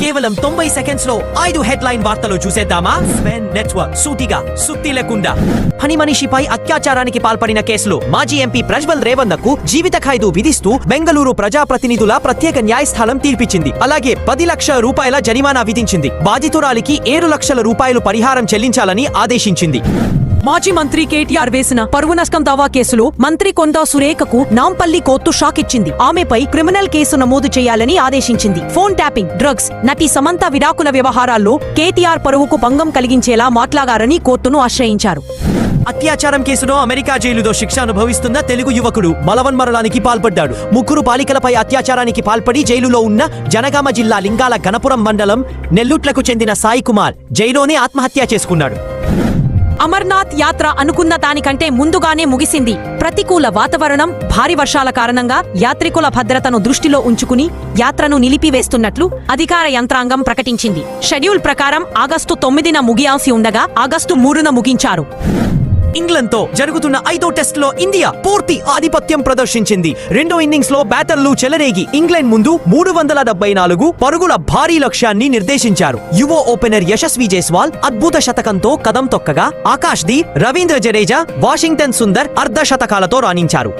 కేవలం తొంభై సెకండ్స్లో ఐదు హెడ్ లైన్ వార్తలు చూసేద్దామా? స్వెన్ నెట్వర్క్ సూటిగా సుత్తి లేకుండా. పని మనిషిపై అత్యాచారానికి పాల్పడిన కేసులో మాజీ ఎంపీ ప్రజ్వల్ రేవన్నకు జీవిత ఖైదు విధిస్తూ బెంగళూరు ప్రజాప్రతినిధుల ప్రత్యేక న్యాయస్థానం తీర్పిచ్చింది. అలాగే పది లక్షల రూపాయల జరిమానా విధించింది. బాధితురాలికి ఏడు లక్షల రూపాయలు పరిహారం చెల్లించాలని ఆదేశించింది. మాజీ మంత్రి కేటీఆర్ వేసిన పరువు నష్టం దావా కేసులో మంత్రి కొందా సురేఖకు నాంపల్లి కోర్టు షాక్ ఇచ్చింది. ఆమెపై క్రిమినల్ కేసు నమోదు చేయాలని ఆదేశించింది. ఫోన్ ట్యాపింగ్ డ్రగ్స్ నటి సమంత విడాకుల వ్యవహారాల్లో కేటీఆర్ పరువుకు భంగం కలిగించేలా మాట్లాడారని కోర్టును ఆశ్రయించారు. అత్యాచారం కేసులో అమెరికా జైలులో శిక్ష అనుభవిస్తున్న తెలుగు యువకుడు మలవన్మరణానికి పాల్పడ్డాడు. ముగ్గురు బాలికలపై అత్యాచారానికి పాల్పడి జైలులో ఉన్న జనగామ జిల్లా లింగాల గణపురం మండలం నెల్లుట్లకు చెందిన సాయి కుమార్ జైలోనే ఆత్మహత్య చేసుకున్నాడు. అమర్నాథ్ యాత్ర అనుకున్న దానికంటే ముందుగానే ముగిసింది. ప్రతికూల వాతావరణం భారీ వర్షాల కారణంగా యాత్రికుల భద్రతను దృష్టిలో ఉంచుకుని యాత్రను నిలిపివేస్తున్నట్లు అధికార యంత్రాంగం ప్రకటించింది. షెడ్యూల్ ప్రకారం ఆగస్టు తొమ్మిదిన ముగియాల్సి ఉండగా ఆగస్టు మూడున ముగించారు. ఇంగ్లండ్తో జరుగుతున్న ఐదో టెస్ట్లో ఇండియా పూర్తి ఆధిపత్యం ప్రదర్శించింది. రెండో ఇన్నింగ్స్లో బ్యాటర్లు చెలరేగి ఇంగ్లాండ్ ముందు మూడు వందల డెబ్బై నాలుగు పరుగుల భారీ లక్ష్యాన్ని నిర్దేశించారు. యువ ఓపెనర్ యశస్వి జైస్వాల్ అద్భుత శతకంతో కదం తొక్కగా ఆకాష్ ది రవీంద్ర జడేజా వాషింగ్టన్ సుందర్ అర్ధ శతకాలతో రాణించారు.